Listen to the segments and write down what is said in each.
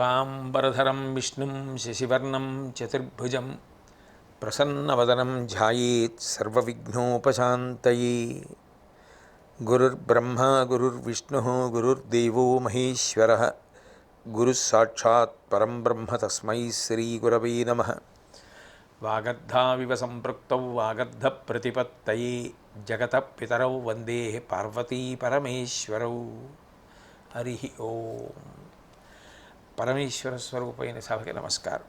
ंबरधर विष्णु शशिवर्णम चतुर्भुज प्रसन्न वदनम सर्वविघ्नोपशान्तये। गुरुर्ब्रह्मा गुरुर्देव महेश्वर। गुरुस्साक्षात्म ब्रह्म तस्म ब्रह्म नम श्रीगुरवे नमः। वागर्धाविव सम्पृक्तौ वागर्धप्रतिपत्तये जगत पितरौ पार्वती पार्वतीपरमेश्वरौ हरि ओम। పరమేశ్వర స్వరూపమైన సభకి నమస్కారం.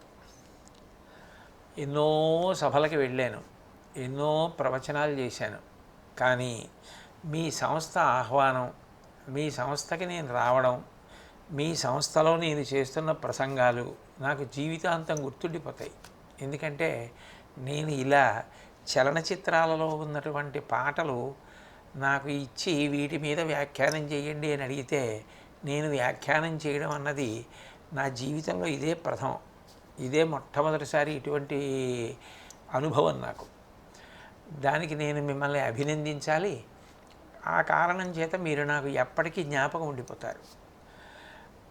ఎన్నో సభలకి వెళ్ళాను. ఎన్నో ప్రవచనాలు చేశాను. కానీ మీ సంస్థ ఆహ్వానం మీ సంస్థకి నేను రావడం మీ సంస్థలో నేను చేస్తున్న ప్రసంగాలు నాకు జీవితాంతం గుర్తుండిపోతాయి. ఎందుకంటే నేను ఇలా చలనచిత్రాలలో ఉన్నటువంటి పాటలు నాకు ఇచ్చి వీటి మీద వ్యాఖ్యానం చేయండి అని అడిగితే నేను వ్యాఖ్యానం చేయడం అన్నది నా జీవితంలో ఇదే ప్రథమం. ఇదే మొట్టమొదటిసారి ఇటువంటి అనుభవం నాకు. దానికి నేను మిమ్మల్ని అభినందించాలి. ఆ కారణం చేత మీరు నాకు ఎప్పటికీ జ్ఞాపకం ఉండిపోతారు.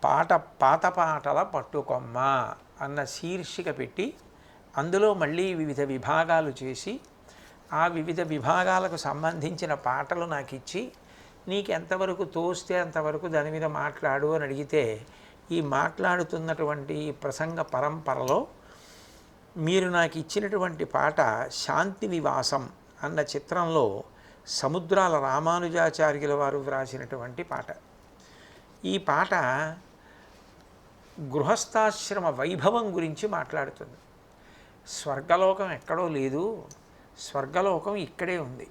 పాట పాత పాటల పట్టుకొమ్మ అన్న శీర్షిక పెట్టి అందులో మళ్ళీ వివిధ విభాగాలు చేసి ఆ వివిధ విభాగాలకు సంబంధించిన పాటలు నాకు ఇచ్చి నీకు ఎంతవరకు తోస్తే అంతవరకు దాని మీద మాట్లాడు అని అడిగితే ఈ మాట్లాడుతున్నటువంటి ఈ ప్రసంగ పరంపరలో మీరు నాకు ఇచ్చినటువంటి పాట శాంతి నివాసం అన్న చిత్రంలో సముద్రాల రామానుజాచార్యుల వారు వ్రాసినటువంటి పాట. ఈ పాట గృహస్థాశ్రమ వైభవం గురించి మాట్లాడుతుంది. స్వర్గలోకం ఎక్కడో లేదు స్వర్గలోకం ఇక్కడే ఉంది.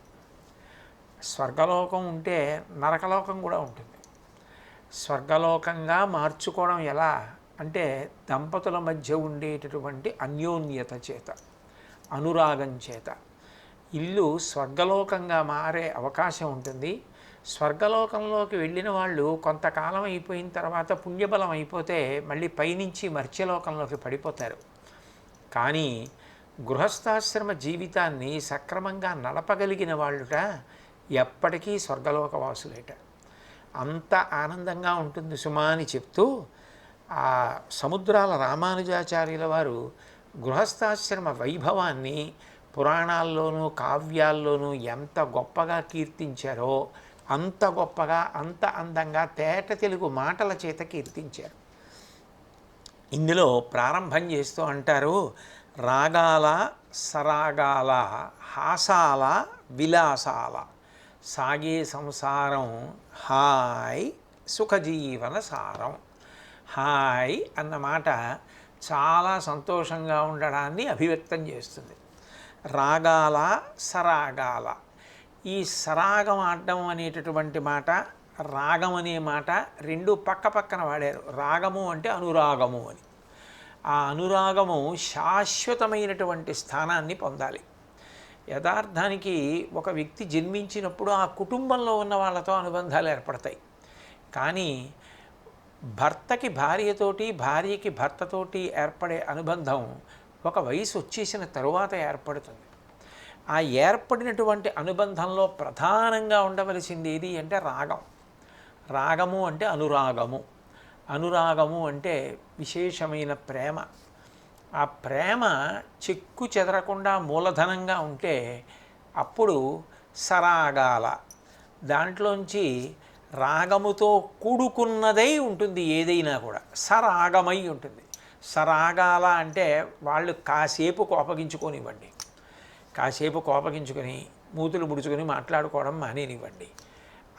స్వర్గలోకం ఉంటే నరకలోకం కూడా ఉంటుంది. స్వర్గలోకంగా మార్చుకోవడం ఎలా? అంటే దంపతుల మధ్య ఉండేటటువంటి అన్యోన్యత చేత అనురాగం చేత. ఇల్లు స్వర్గలోకంగా మారే అవకాశం ఉంటుంది. స్వర్గలోకంలోకి వెళ్ళిన వాళ్ళు కొంతకాలం అయిపోయిన తర్వాత పుణ్యబలం అయిపోతే మళ్ళీ పైనుంచి మర్త్యలోకంలోకి పడిపోతారు. కానీ గృహస్థాశ్రమ జీవితాన్ని సక్రమంగా నడపగలిగిన వాళ్ళుట ఎప్పటికీ స్వర్గలోకవాసులేట. అంత ఆనందంగా ఉంటుంది సుమా అని చెప్తూ ఆ సముద్రాల రామానుజాచార్యుల వారు గృహస్థాశ్రమ వైభవాన్ని పురాణాల్లోనూ కావ్యాల్లోనూ ఎంత గొప్పగా కీర్తించారో అంత గొప్పగా అంత అందంగా తేట తెలుగు మాటల చేత కీర్తించారు. ఇందులో ప్రారంభం చేస్తూ అంటారు రాగాల సరాగాల హాసాల విలాసాల. సాగే సంసారం. హాయ్ సుఖజీవన సారం. హాయ్ అన్నమాట చాలా సంతోషంగా ఉండడాన్ని అభివ్యక్తం చేస్తుంది. రాగాల సరాగాల. ఈ సరాగం ఆడడం అనేటటువంటి మాట రాగం అనే మాట రెండు పక్క పక్కన వాడారు. రాగము అంటే అనురాగము అని. ఆ అనురాగము శాశ్వతమైనటువంటి స్థానాన్ని పొందాలి. యథార్థానికి ఒక వ్యక్తి జన్మించినప్పుడు ఆ కుటుంబంలో ఉన్న వాళ్ళతో అనుబంధాలు ఏర్పడతాయి. కానీ భర్తకి భార్యతోటి భార్యకి భర్తతోటి ఏర్పడే అనుబంధం ఒక వయసు వచ్చేసిన తరువాత ఏర్పడుతుంది. ఆ ఏర్పడినటువంటి అనుబంధంలో ప్రధానంగా ఉండవలసింది ఏది అంటే రాగం. రాగము అంటే అనురాగము. అనురాగము అంటే విశేషమైన ప్రేమ. ఆ ప్రేమ చెక్కు చెదరకుండా మూలధనంగా ఉంటే అప్పుడు సరాగాల. దాంట్లోంచి రాగముతో కూడుకున్నదై ఉంటుంది ఏదైనా కూడా. సరాగమై ఉంటుంది. సరాగాల అంటే వాళ్ళు కాసేపు కోపగించుకొనివ్వండి. కాసేపు కోపగించుకొని మూతులు ముడుచుకొని మాట్లాడుకోవడం మానేనివ్వండి.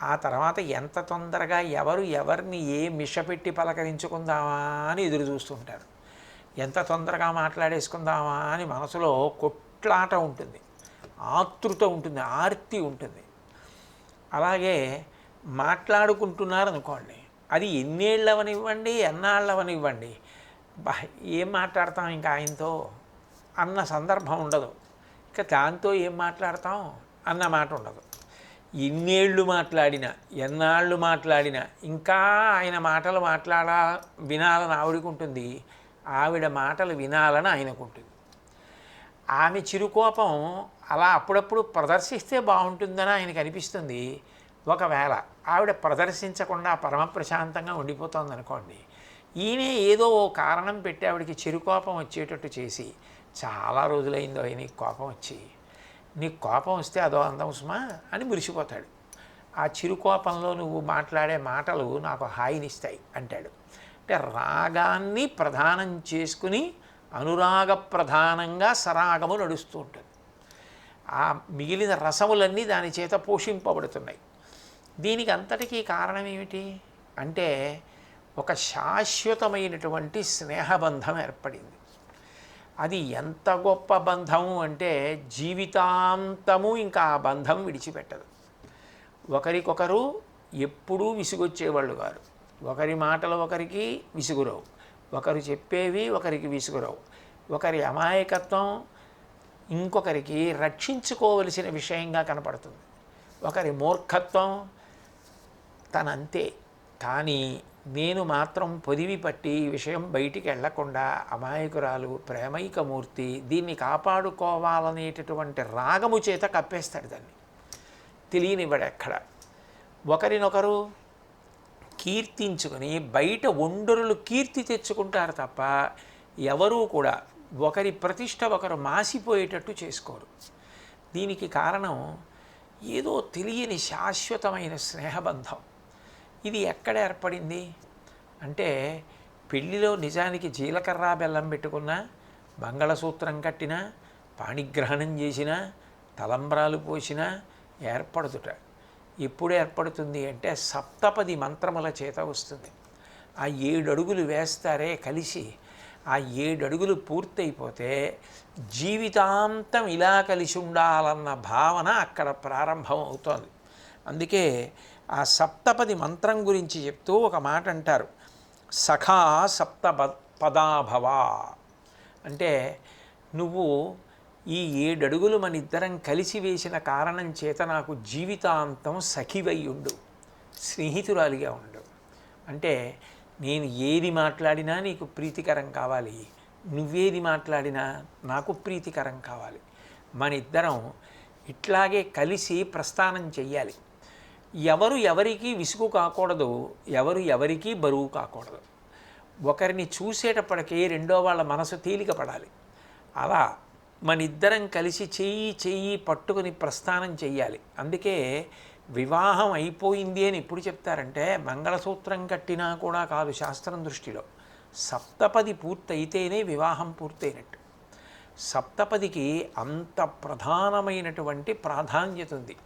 ఆ తర్వాత ఎంత తొందరగా ఎవరు ఎవరిని ఏ మిష పెట్టి పలకరించుకుందామా అని ఎదురు చూస్తుంటారు ఎంత తొందరగా మాట్లాడేసుకుందామా అని మనసులో కొట్లాట ఉంటుంది. ఆతృత ఉంటుంది ఆర్తి ఉంటుంది. అలాగే మాట్లాడుకుంటున్నారనుకోండి అది ఎన్నేళ్ళవనివ్వండి ఎన్నాళ్ళవనివ్వండి బా ఏం మాట్లాడతాం ఇంకా ఆయనతో అన్న సందర్భం ఉండదు. ఇంకా దాంతో ఏం మాట్లాడతాం అన్న మాట ఉండదు. ఇన్నేళ్ళు మాట్లాడినా ఎన్నాళ్ళు మాట్లాడినా ఇంకా ఆయన మాటలు మాట్లాడా వినాలని ఆవిడికి ఉంటుంది ఆవిడ మాటలు వినాలని ఆయనకుంటుంది. ఆమె చిరుకోపం అలా అప్పుడప్పుడు ప్రదర్శిస్తే బాగుంటుందని ఆయనకు అనిపిస్తుంది ఒకవేళ ఆవిడ ప్రదర్శించకుండా పరమ ప్రశాంతంగా ఉండిపోతుంది అనుకోండి ఈయనే ఏదో ఓ కారణం పెట్టి ఆవిడకి చిరుకోపం వచ్చేటట్టు చేసి చాలా రోజులైందో నీకు కోపం వచ్చి నీకు కోపం వస్తే అదో అందం సుమా అని మురిసిపోతాడు. ఆ చిరుకోపంలో నువ్వు మాట్లాడే మాటలు నాకు హాయినిస్తాయి అంటాడు. అంటే రాగాన్ని ప్రధానం చేసుకుని అనురాగ ప్రధానంగా సరాగము నడుస్తూ ఉంటుంది. ఆ మిగిలిన రసములన్నీ దాని చేత పోషింపబడుతున్నాయి. దీనికి అంతటికీ కారణం ఏమిటి? అంటే ఒక శాశ్వతమైనటువంటి స్నేహబంధం ఏర్పడింది. అది ఎంత గొప్ప బంధము అంటే జీవితాంతము ఇంకా ఆ బంధం విడిచిపెట్టదు. ఒకరికొకరు ఎప్పుడూ విసుగొచ్చేవాళ్ళు గారు ఒకరి మాటలు ఒకరికి విసుగురావు. ఒకరు చెప్పేవి ఒకరికి విసుగురావు. ఒకరి అమాయకత్వం ఇంకొకరికి రక్షించుకోవలసిన విషయంగా కనపడుతుంది. ఒకరి మూర్ఖత్వం తనంతే. కానీ నేను మాత్రం పొదివి పట్టి విషయం బయటికి వెళ్ళకుండా అమాయకురాలు ప్రేమైకమూర్తి దీన్ని కాపాడుకోవాలనేటటువంటి రాగము చేత కప్పేస్తాడు దాన్ని. తెలియనివ్వడు ఎక్కడ? ఒకరినొకరు కీర్తించుకొని బయట ఒండరులు కీర్తి తెచ్చుకుంటారు తప్ప ఎవరూ కూడా ఒకరి ప్రతిష్ట ఒకరు మాసిపోయేటట్టు చేసుకోరు. దీనికి కారణం ఏదో తెలియని శాశ్వతమైన స్నేహబంధం. ఇది ఎక్కడ ఏర్పడింది? అంటే పెళ్ళిలో నిజానికి జీలకర్ర బెల్లం పెట్టుకున్నా మంగళసూత్రం కట్టినా పాణిగ్రహణం చేసినా తలంబ్రాలు పోసినా ఏర్పడుతుట ఎప్పుడు ఏర్పడుతుంది అంటే సప్తపది మంత్రముల చేత వస్తుంది. ఆ ఏడు అడుగులు వేస్తారే కలిసి ఆ ఏడు అడుగులు పూర్తయిపోతే జీవితాంతం ఇలా కలిసి ఉండాలన్న భావన అక్కడ ప్రారంభం అవుతోంది అందుకే ఆ సప్తపది మంత్రం గురించి చెప్తూ ఒక మాట అంటారు. సఖా సప్త పదాభవ. అంటే నువ్వు ఈ ఏడడుగులు మన ఇద్దరం కలిసి వేసిన కారణం చేత నాకు జీవితాంతం సఖివై ఉండు స్నేహితురాలిగా ఉండు. అంటే నేను ఏది మాట్లాడినా నీకు ప్రీతికరం కావాలి. నువ్వేది మాట్లాడినా నాకు ప్రీతికరం కావాలి. మన ఇద్దరం ఇట్లాగే కలిసి ప్రస్థానం చెయ్యాలి. ఎవరు ఎవరికి విసుగు కాకూడదు ఎవరు ఎవరికి బరువు కాకూడదు. ఒకరిని చూసేటప్పటికీ రెండో వాళ్ళ మనసు తేలిక పడాలి అలా మన ఇద్దరం కలిసి చెయ్యి చెయ్యి పట్టుకుని ప్రస్థానం చెయ్యాలి. అందుకే వివాహం అయిపోయింది అని ఎప్పుడు చెప్తారంటే మంగళసూత్రం కట్టినా కూడా కాదు శాస్త్రం దృష్టిలో. సప్తపది పూర్తయితేనే వివాహం పూర్తయినట్టు. సప్తపదికి అంత ప్రధానమైనటువంటి ప్రాధాన్యత ఉంది.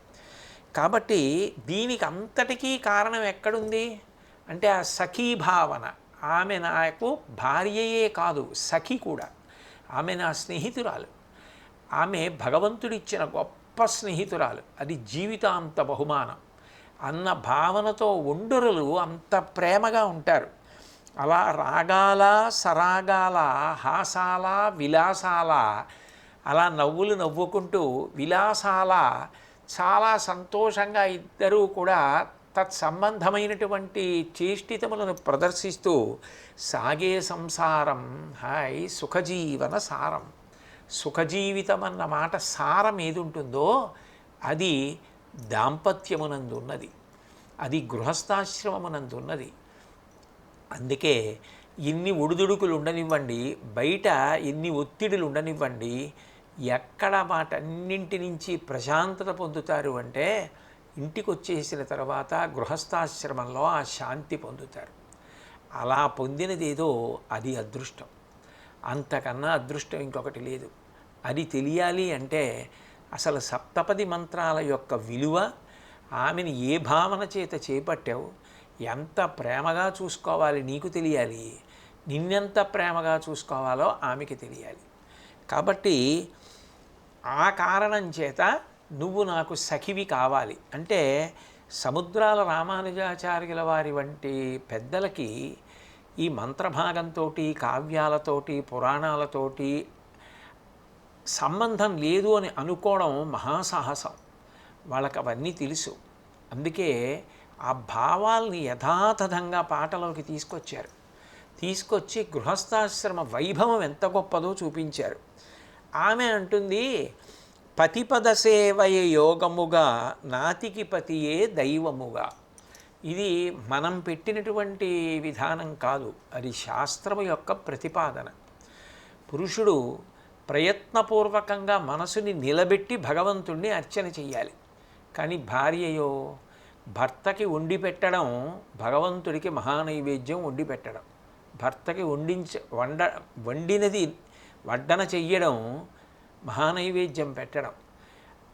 కాబట్టి దీనికి అంతటికీ కారణం ఎక్కడుంది? అంటే ఆ సఖీ భావన. ఆమె నాకు భార్యయే కాదు సఖి కూడా. ఆమె నా స్నేహితురాలు. ఆమె భగవంతుడిచ్చిన గొప్ప స్నేహితురాలు. అది జీవితాంత బహుమానం. అన్న భావనతో ఒండరులు అంత ప్రేమగా ఉంటారు. అలా రాగాల సరాగాల హాసాల విలాసాల అలా నవ్వులు నవ్వుకుంటూ విలాసాల చాలా సంతోషంగా ఇద్దరూ కూడా తత్సంబంధమైనటువంటి చేష్టితములను ప్రదర్శిస్తూ సాగే సంసారం హాయ్ సుఖజీవన సారం. సుఖజీవితం అన్న మాట సారం ఏది ఉంటుందో అది దాంపత్యమునందు ఉన్నది అది గృహస్థాశ్రమమునందు ఉన్నది అందుకే ఎన్ని ఒడిదుడుకులు ఉండనివ్వండి బయట ఎన్ని ఒత్తిడులు ఉండనివ్వండి ఎక్కడ వాటన్నింటి నుంచి ప్రశాంతత పొందుతారు అంటే ఇంటికి వచ్చేసిన తర్వాత గృహస్థాశ్రమంలో ఆ శాంతి పొందుతారు. అలా పొందినదేదో అది అదృష్టం. అంతకన్నా అదృష్టం ఇంకొకటి లేదు. అది తెలియాలి అంటే అసలు సప్తపది మంత్రాల యొక్క విలువ ఆమెను ఏ భావన చేత చేపట్టావు ఎంత ప్రేమగా చూసుకోవాలి నీకు తెలియాలి నిన్నెంత ప్రేమగా చూసుకోవాలో ఆమెకి తెలియాలి. కాబట్టి ఆ కారణం చేత నువ్వు నాకు సఖివి కావాలి. అంటే సముద్రాల రామానుజాచార్యుల వారి వంటి పెద్దలకి ఈ మంత్రభాగంతో కావ్యాలతోటి పురాణాలతోటి సంబంధం లేదు అని అనుకోవడం మహాసాహసం. వాళ్ళకి అవన్నీ తెలుసు. అందుకే ఆ భావాల్ని యథాతథంగా పాటలోకి తీసుకొచ్చారు. తీసుకొచ్చి గృహస్థాశ్రమ వైభవం ఎంత గొప్పదో చూపించారు. ఆమె అంటుంది పతిపద సేవయ యోగముగా నాతికి పతియే దైవముగా. ఇది మనం పెట్టినటువంటి విధానం కాదు. అది శాస్త్రము యొక్క ప్రతిపాదన. పురుషుడు ప్రయత్నపూర్వకంగా మనసుని నిలబెట్టి భగవంతుణ్ణి అర్చన చెయ్యాలి. కానీ భార్యయో భర్తకి వండి పెట్టడం భగవంతుడికి మహానైవేద్యం వండి పెట్టడం. భర్తకి వండించ వండ వండినది వడ్డన చెయ్యడం మహానైవేద్యం పెట్టడం.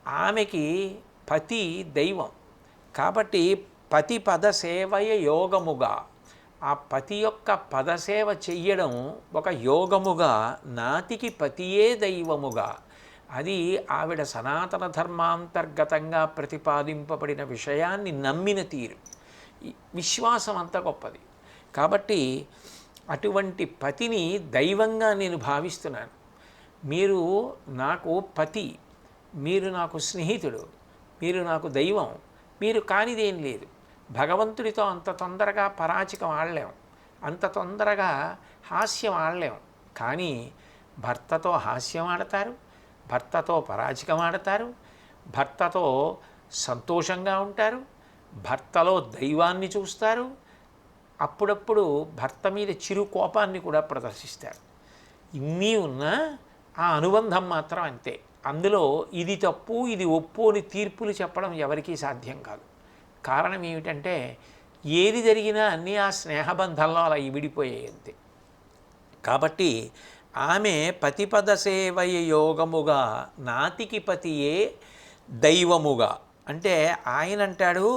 ఆమెకి పతి దైవం. కాబట్టి పతి పద సేవయ యోగముగా ఆ పతి యొక్క పదసేవ చెయ్యడం ఒక యోగముగా నాతికి పతియే దైవముగా. అది ఆవిడ సనాతన ధర్మాంతర్గతంగా ప్రతిపాదింపబడిన విషయాన్ని నమ్మిన తీరు. విశ్వాసం అంత గొప్పది. కాబట్టి అటువంటి పతిని దైవంగా నేను భావిస్తున్నాను. మీరు నాకు పతి మీరు నాకు స్నేహితుడు మీరు నాకు దైవం మీరు కానిదేం లేదు. భగవంతుడితో అంత తొందరగా పరాచికం ఆడలేం. అంత తొందరగా హాస్యం ఆడలేం. కానీ భర్తతో హాస్యం ఆడతారు భర్తతో పరాచికం ఆడతారు భర్తతో సంతోషంగా ఉంటారు భర్తలో దైవాన్ని చూస్తారు అప్పుడప్పుడు భర్త మీద చిరు కోపాన్ని కూడా ప్రదర్శిస్తారు. ఇన్ని ఉన్నా ఆ అనుబంధం మాత్రం అంతే. అందులో ఇది తప్పు ఇది ఒప్పు అని తీర్పులు చెప్పడం ఎవరికీ సాధ్యం కాదు. కారణం ఏమిటంటే ఏది జరిగినా అన్నీ ఆ స్నేహబంధంలో అలా ఇవిడిపోయేది కాబట్టి ఆమె పతిపద సేవయ యోగముగా నాతికి పతియే దైవముగా. అంటే ఆయన అంటాడు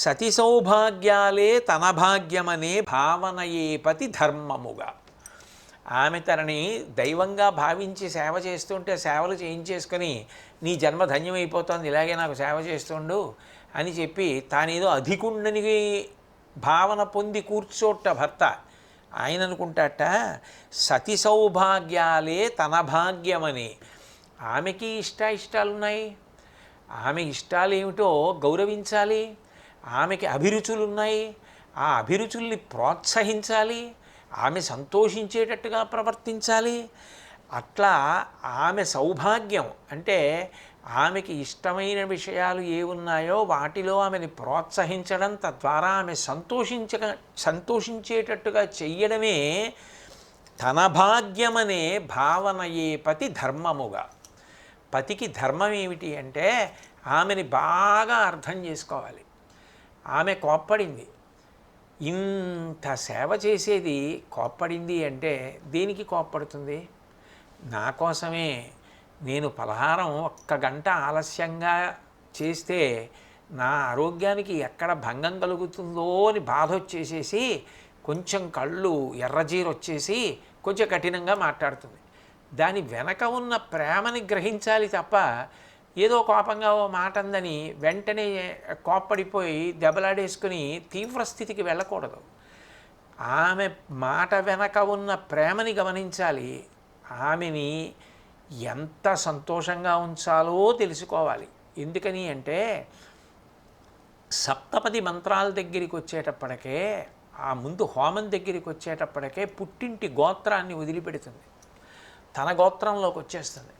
సతి సౌభాగ్యాలే తన భాగ్యమనే భావనయే పతి ధర్మముగా. ఆమె తనని దైవంగా భావించి సేవ చేస్తుంటే సేవలు చేయించేసుకొని నీ జన్మ ధన్యమైపోతుంది ఇలాగే నాకు సేవ చేస్తుండు అని చెప్పి తానేదో అధికుండని భావన పొంది కూర్చోట భర్త. ఆయన అనుకుంటాట సతి సౌభాగ్యాలే తన భాగ్యమని. ఆమెకి ఇష్ట ఇష్టాలున్నాయి ఆమె ఇష్టాలు ఏమిటో గౌరవించాలి. ఆమెకి అభిరుచులు ఉన్నాయి ఆ అభిరుచుల్ని ప్రోత్సహించాలి. ఆమె సంతోషించేటట్టుగా ప్రవర్తించాలి. అట్లా ఆమె సౌభాగ్యం అంటే ఆమెకి ఇష్టమైన విషయాలు ఏ ఉన్నాయో వాటిలో ఆమెని ప్రోత్సహించడం తద్వారా ఆమె సంతోషించక సంతోషించేటట్టుగా చెయ్యడమే తన భాగ్యమనే భావనయే పతి ధర్మముగా. పతికి ధర్మం ఏమిటి అంటే ఆమెని బాగా అర్థం చేసుకోవాలి. ఆమె కోప్పడింది. ఇంత సేవ చేసేది కోప్పడింది అంటే దేనికి కోప్పడుతుంది? నా కోసమే నేను పలహారం ఒక్క గంట ఆలస్యంగా చేస్తే నా ఆరోగ్యానికి ఎక్కడ భంగం కలుగుతుందో అని బాధ వచ్చేసేసి కొంచెం కళ్ళు ఎర్రజీరు వచ్చేసి కొంచెం కఠినంగా మాట్లాడుతుంది. దాని వెనక ఉన్న ప్రేమని గ్రహించాలి తప్ప ఏదో కోపంగా ఓ మాట అందని వెంటనే కోప్పడిపోయి దెబ్బలాడేసుకుని తీవ్ర స్థితికి వెళ్ళకూడదు. ఆమె మాట వెనక ఉన్న ప్రేమని గమనించాలి. ఆమెని ఎంత సంతోషంగా ఉంచాలో తెలుసుకోవాలి. ఎందుకని అంటే సప్తపది మంత్రాల దగ్గరికి వచ్చేటప్పటికే ఆ ముందు హోమం దగ్గరికి వచ్చేటప్పటికే పుట్టింటి గోత్రాన్ని వదిలిపెడుతుంది. తన గోత్రంలోకి వచ్చేస్తుంది.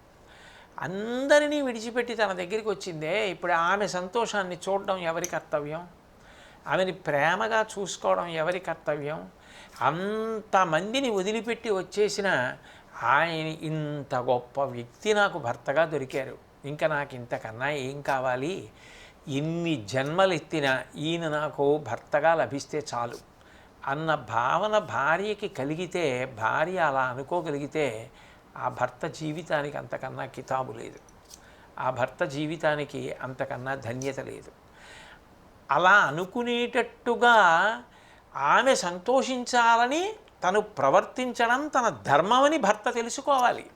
అందరినీ విడిచిపెట్టి తన దగ్గరికి వచ్చిందే ఇప్పుడు ఆమె సంతోషాన్ని చూడడం ఎవరి కర్తవ్యం? ఆమెని ప్రేమగా చూసుకోవడం ఎవరి కర్తవ్యం? అంతమందిని వదిలిపెట్టి వచ్చేసిన ఆయన ఇంత గొప్ప వ్యక్తి నాకు భర్తగా దొరికారు. ఇంకా నాకు ఇంతకన్నా ఏం కావాలి? ఎన్ని జన్మలు ఎత్తినా ఈయన నాకు భర్తగా లభిస్తే చాలు అన్న భావన భార్యకి కలిగితే భార్య అలా అనుకోగలిగితే ఆ భర్త జీవితానికి అంతకన్నా కితాబు లేదు. ఆ భర్త జీవితానికి అంతకన్నా ధన్యత లేదు. అలా అనుకునేటట్టుగా ఆమె సంతోషించాలని తను ప్రవర్తించడం తన ధర్మమని భర్త తెలుసుకోవాలి.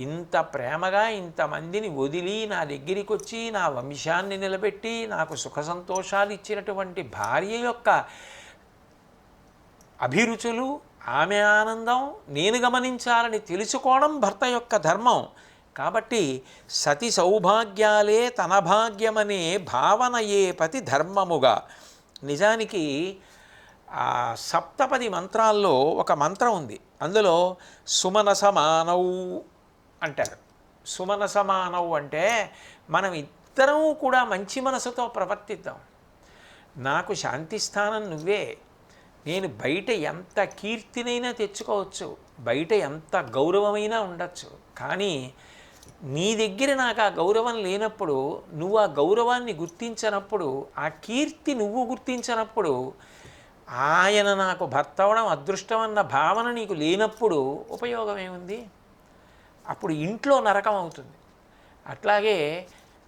ఇంత ప్రేమగా ఇంతమందిని వదిలి నా దగ్గరికి వచ్చి నా వంశాన్ని నిలబెట్టి నాకు సుఖ సంతోషాలు ఇచ్చినటువంటి భార్య యొక్క అభిరుచులు ఆమె ఆనందం నేను గమనించాలని తెలుసుకోవడం భర్త యొక్క ధర్మం. కాబట్టి సతి సౌభాగ్యాలే తన భాగ్యమనే భావనయే పతి ధర్మముగా. నిజానికి ఆ సప్తపది మంత్రాల్లో ఒక మంత్రం ఉంది. అందులో సుమన సమానవు అంటారు. సుమన సమానవు అంటే మనం ఇద్దరం కూడా మంచి మనసుతో ప్రవర్తిద్దాం. నాకు శాంతి స్థానం నువ్వే. నేను బయట ఎంత కీర్తినైనా తెచ్చుకోవచ్చు. బయట ఎంత గౌరవమైనా ఉండొచ్చు. కానీ నీ దగ్గర నాకు ఆ గౌరవం లేనప్పుడు నువ్వు ఆ గౌరవాన్ని గుర్తించినప్పుడు ఆ కీర్తి నువ్వు గుర్తించినప్పుడు ఆయన నాకు భర్త అవడం అదృష్టం అన్న భావన నీకు లేనప్పుడు ఉపయోగం ఏముంది? అప్పుడు ఇంట్లో నరకం అవుతుంది. అట్లాగే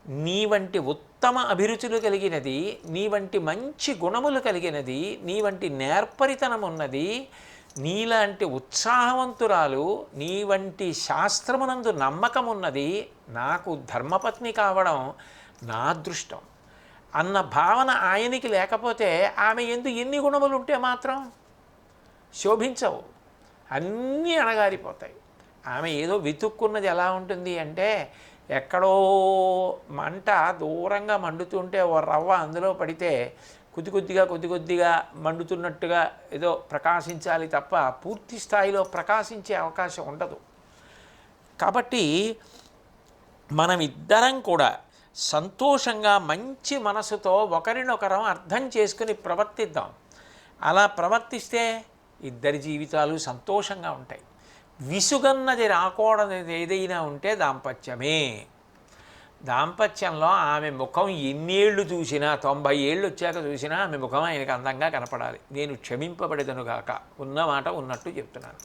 నీ వంటి ఉత్తమ అభిరుచులు కలిగినది నీ వంటి మంచి గుణములు కలిగినది నీ వంటి నేర్పరితనం ఉన్నది నీలాంటి ఉత్సాహవంతురాలు నీ వంటి శాస్త్రమునందు నమ్మకం ఉన్నది నాకు ధర్మపత్ని కావడం నా అదృష్టం. అన్న భావన ఆయనకి లేకపోతే ఆమె ఎందు ఎన్ని గుణములు ఉంటే మాత్రం శోభించవు. అన్నీ అణగారిపోతాయి. ఆమె ఏదో వెతుక్కున్నది ఎలా ఉంటుంది అంటే ఎక్కడో మంట దూరంగా మండుతుంటే ఓ రవ్వ అందులో పడితే కొద్ది కొద్దిగా కొద్ది కొద్దిగా మండుతున్నట్టుగా ఏదో ప్రకాశించాలి తప్ప పూర్తి స్థాయిలో ప్రకాశించే అవకాశం ఉండదు. కాబట్టి మనం ఇద్దరం కూడా సంతోషంగా మంచి మనసుతో ఒకరినొకరం అర్థం చేసుకుని ప్రవర్తిద్దాం. అలా ప్రవర్తిస్తే ఇద్దరి జీవితాలు సంతోషంగా ఉంటాయి. విసుగన్నది రాకూడదు ఏదైనా ఉంటే దాంపత్యమే. దాంపత్యంలో ఆమె ముఖం ఎన్నేళ్ళు చూసినా తొంభై ఏళ్ళు వచ్చాక చూసినా ఆమె ముఖం ఆయనకు అందంగా కనపడాలి. నేను క్షమింపబడేదనుగాక గాక. ఉన్న మాట ఉన్నట్టు చెప్తున్నాను.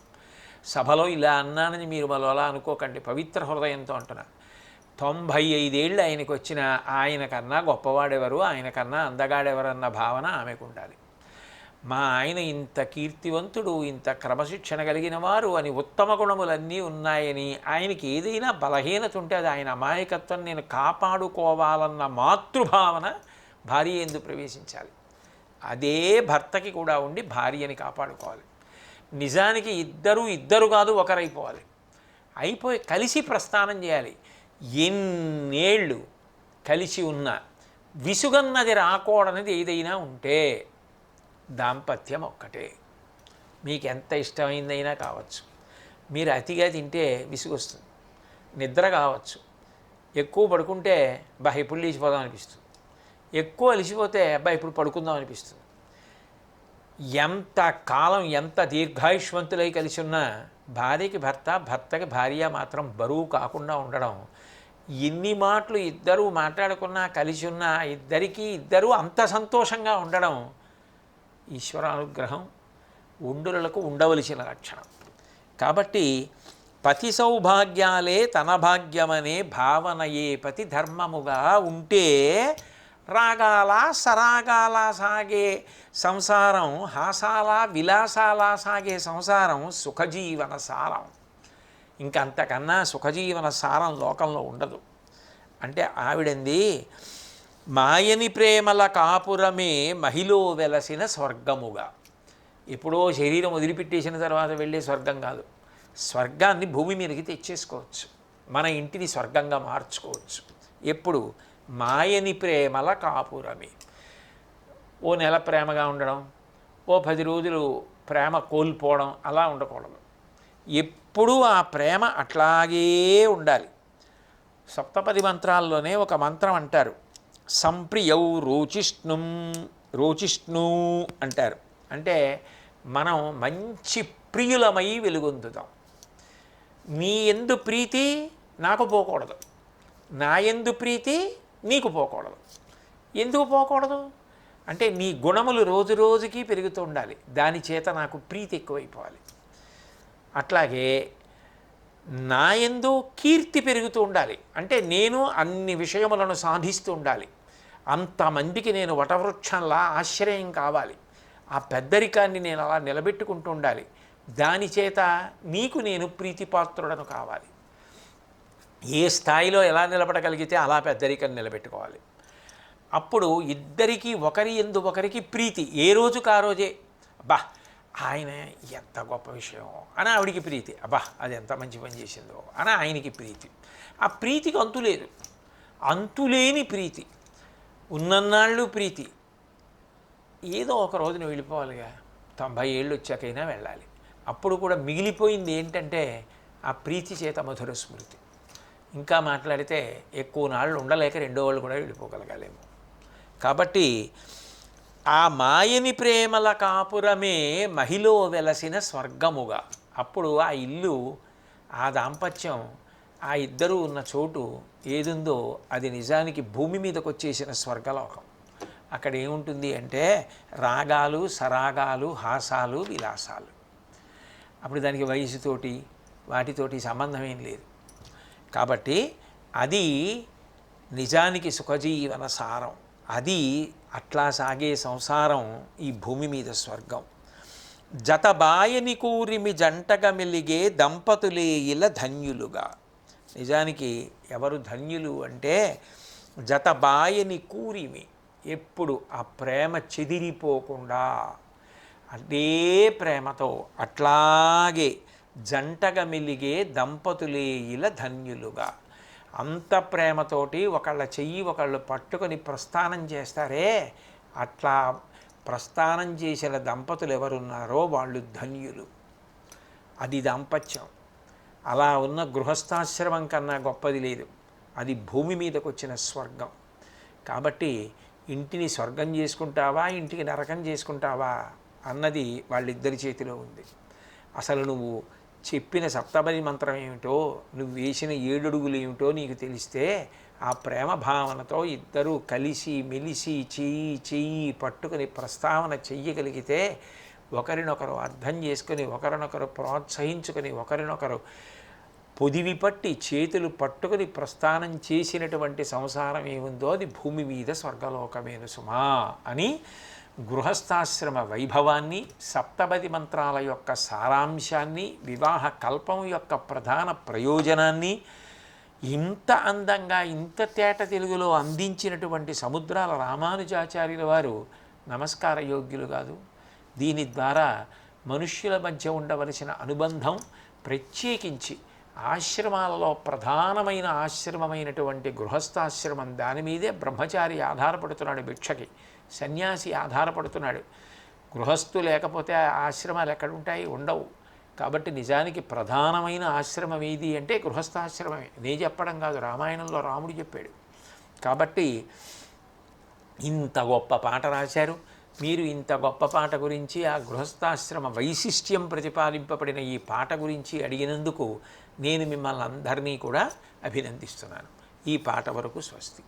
సభలో ఇలా అన్నానని మీరు మరోలా అనుకోకండి. పవిత్ర హృదయంతో అంటున్నాను. తొంభై ఐదేళ్ళు ఆయనకు వచ్చిన ఆయన కన్నా గొప్పవాడెవరు? ఆయన కన్నా అందగాడెవరన్న భావన ఆమెకు ఉండాలి మా ఆయన ఇంత కీర్తివంతుడు ఇంత క్రమశిక్షణ కలిగిన వారు అని ఉత్తమ గుణములన్నీ ఉన్నాయని ఆయనకి ఏదైనా బలహీనత ఉంటే అది ఆయన అమాయకత్వం నేను కాపాడుకోవాలన్న మాతృభావన భార్య ఎందు ప్రవేశించాలి. అదే భర్తకి కూడా ఉండి భార్యని కాపాడుకోవాలి. నిజానికి ఇద్దరు ఇద్దరు కాదు ఒకరైపోవాలి. అయిపోయి కలిసి ప్రస్థానం చేయాలి. ఎన్నేళ్ళు కలిసి ఉన్న విసుగన్నది రాకూడనిది ఏదైనా ఉంటే దాంపత్యం ఒక్కటే. మీకు ఎంత ఇష్టమైందైనా కావచ్చు. మీరు అతిగా తింటే విసుగొస్తుంది. నిద్ర కావచ్చు. ఎక్కువ పడుకుంటే బా ఇప్పుడు లేచిపోదాం అనిపిస్తుంది. ఎక్కువ అలిసిపోతే అబ్బా ఇప్పుడు పడుకుందాం అనిపిస్తుంది. ఎంత కాలం ఎంత దీర్ఘాయుష్మంతులై కలిసి ఉన్నా భార్యకి భర్త భర్తకి భార్య మాత్రం బరువు కాకుండా ఉండడం ఎన్ని మాటలు ఇద్దరూ మాట్లాడుకున్నా కలిసి ఉన్నా ఇద్దరికీ ఇద్దరూ అంత సంతోషంగా ఉండడం ఈశ్వరానుగ్రహం ఉండులకు ఉండవలసిన లక్షణం కాబట్టి పతి సౌభాగ్యాలే తన భాగ్యమనే భావనయే పతి ధర్మముగా ఉంటే రాగాల సరాగాల సాగే సంసారం హాసాల విలాసాల సాగే సంసారం సుఖజీవన సారం. ఇంకంతకన్నా సుఖజీవన సారం లోకంలో ఉండదు. అంటే ఆవిడంది మాయని ప్రేమల కాపురమే మహిలో వెలసిన స్వర్గముగా. ఎప్పుడో శరీరం వదిలిపెట్టేసిన తర్వాత వెళ్ళే స్వర్గం కాదు. స్వర్గాన్ని భూమి మీదకి తెచ్చేసుకోవచ్చు. మన ఇంటిని స్వర్గంగా మార్చుకోవచ్చు. ఎప్పుడు? మాయని ప్రేమల కాపురమే. ఓ నెల ప్రేమగా ఉండడం ఓ పది రోజులు ప్రేమ కోల్పోవడం అలా ఉండకూడదు. ఎప్పుడూ ఆ ప్రేమ అట్లాగే ఉండాలి. సప్తపది మంత్రాల్లోనే ఒక మంత్రం అంటారు. సంప్రియౌ రోచిష్ణుం రోచిష్ణు అంటారు. అంటే మనం మంచి ప్రియులమై వెలుగొందుతాం. నీ ఎందు ప్రీతి నాకు పోకూడదు. నా ఎందు ప్రీతి నీకు పోకూడదు. ఎందుకు పోకూడదు? అంటే నీ గుణములు రోజు రోజుకి పెరుగుతూ ఉండాలి. దాని చేత నాకు ప్రీతి ఎక్కువైపోవాలి. అట్లాగే నా ఎందు కీర్తి పెరుగుతూ ఉండాలి. అంటే నేను అన్ని విషయములను సాధిస్తూ ఉండాలి. అంతమందికి నేను వటవృక్షంలా ఆశ్రయం కావాలి. ఆ పెద్దరికాన్ని నేను అలా నిలబెట్టుకుంటూ ఉండాలి. దాని చేత నీకు నేను ప్రీతిపాత్రుడను కావాలి. ఏ స్థాయిలో ఎలా నిలబడగలిగితే అలా పెద్దరికం నిలబెట్టుకోవాలి. అప్పుడు ఇద్దరికీ ఒకరి ఎందు ఒకరికి ప్రీతి. ఏ రోజుకు ఆ రోజే? బా ఆయన ఎంత గొప్ప విషయం అని ఆవిడికి ప్రీతి. అబ్బా అది ఎంత మంచి పని చేసిందో. అని ఆయనకి ప్రీతి. ఆ ప్రీతికి అంతులేదు అంతులేని ప్రీతి. ఉన్నన్నాళ్ళు ప్రీతి. ఏదో ఒక రోజున వెళ్ళిపోవాలిగా. తొంభై ఏళ్ళు వచ్చాకైనా వెళ్ళాలి. అప్పుడు కూడా మిగిలిపోయింది ఏంటంటే ఆ ప్రీతి చేత మధుర స్మృతి. ఇంకా మాట్లాడితే ఎక్కువ నాళ్ళు ఉండలేక రెండో వాళ్ళు కూడా వెళ్ళిపోగలగాలేమో. కాబట్టి ఆ మాయని ప్రేమల కాపురమే మహిలో వెలసిన స్వర్గముగా. అప్పుడు ఆ ఇల్లు ఆ దాంపత్యం ఆ ఇద్దరు ఉన్న చోటు ఏదుందో అది నిజానికి భూమి మీదకి వచ్చేసిన స్వర్గలోకం. అక్కడ ఏముంటుంది అంటే రాగాలు సరాగాలు హాసాలు విలాసాలు. అప్పుడు దానికి వయసుతోటి వాటితోటి సంబంధం ఏం లేదు. కాబట్టి అది నిజానికి సుఖజీవన సారం. అది అట్లా సాగే సంసారం ఈ భూమి మీద స్వర్గం. జతబాయని కూరిమి జంటగా మెలిగే దంపతులే ఇలా ధన్యులుగా. నిజానికి ఎవరు ధన్యులు అంటే జతబాయని కూరిమి. ఎప్పుడు ఆ ప్రేమ చెదిరిపోకుండా అదే ప్రేమతో అట్లాగే జంటగా మెలిగే దంపతులే ఇలా ధన్యులుగా. అంత ప్రేమతోటి ఒకళ్ళ చెయ్యి ఒకళ్ళు పట్టుకొని ప్రస్థానం చేస్తారే? అట్లా ప్రస్థానం చేసిన దంపతులు ఎవరున్నారో వాళ్ళు ధన్యులు. అది దాంపత్యం. అలా ఉన్న గృహస్థాశ్రమం కన్నా గొప్పది లేదు. అది భూమి మీదకు వచ్చిన స్వర్గం. కాబట్టి ఇంటిని స్వర్గం చేసుకుంటావా ఇంటికి నరకం చేసుకుంటావా అన్నది వాళ్ళిద్దరి చేతిలో ఉంది. అసలు నువ్వు చెప్పిన సప్తపది మంత్రం ఏమిటో నువ్వు వేసిన ఏడడుగులు ఏమిటో నీకు తెలిస్తే ఆ ప్రేమ భావనతో ఇద్దరూ కలిసి మెలిసి చెయ్యి చెయ్యి పట్టుకుని ప్రస్తావన చెయ్యగలిగితే ఒకరినొకరు అర్థం చేసుకొని ఒకరినొకరు ప్రోత్సహించుకొని ఒకరినొకరు పొదివి పట్టి చేతులు పట్టుకుని ప్రస్థానం చేసినటువంటి సంసారం ఏముందో అది భూమి మీద స్వర్గలోకమేను సుమా అని గృహస్థాశ్రమ వైభవాన్ని సప్తపది మంత్రాల యొక్క సారాంశాన్ని వివాహ కల్పం యొక్క ప్రధాన ప్రయోజనాన్ని ఇంత అందంగా ఇంత తేట తెలుగులో అందించినటువంటి సముద్రాల రామానుజాచార్యుల వారు నమస్కార యోగ్యులు కాదు. దీని ద్వారా మనుష్యుల మధ్య ఉండవలసిన అనుబంధం ప్రత్యేకించి ఆశ్రమాలలో ప్రధానమైన ఆశ్రమమైనటువంటి గృహస్థాశ్రమం దాని మీదే బ్రహ్మచారి ఆధారపడుతున్నాడు భిక్షకి. సన్యాసి ఆధారపడుతున్నాడు. గృహస్థు లేకపోతే ఆ ఆశ్రమాలు ఎక్కడుంటాయి? ఉండవు. కాబట్టి నిజానికి ప్రధానమైన ఆశ్రమం ఏది అంటే గృహస్థాశ్రమమే. నే చెప్పడం కాదు రామాయణంలో రాముడు చెప్పాడు. కాబట్టి ఇంత గొప్ప పాట రాశారు. మీరు ఇంత గొప్ప పాట గురించి ఆ గృహస్థాశ్రమ వైశిష్ట్యం ప్రతిపాదింపబడిన ఈ పాట గురించి అడిగినందుకు నేను మిమ్మల్ని అందరినీ కూడా అభినందిస్తున్నాను. ఈ పాట వరకు స్వస్తి.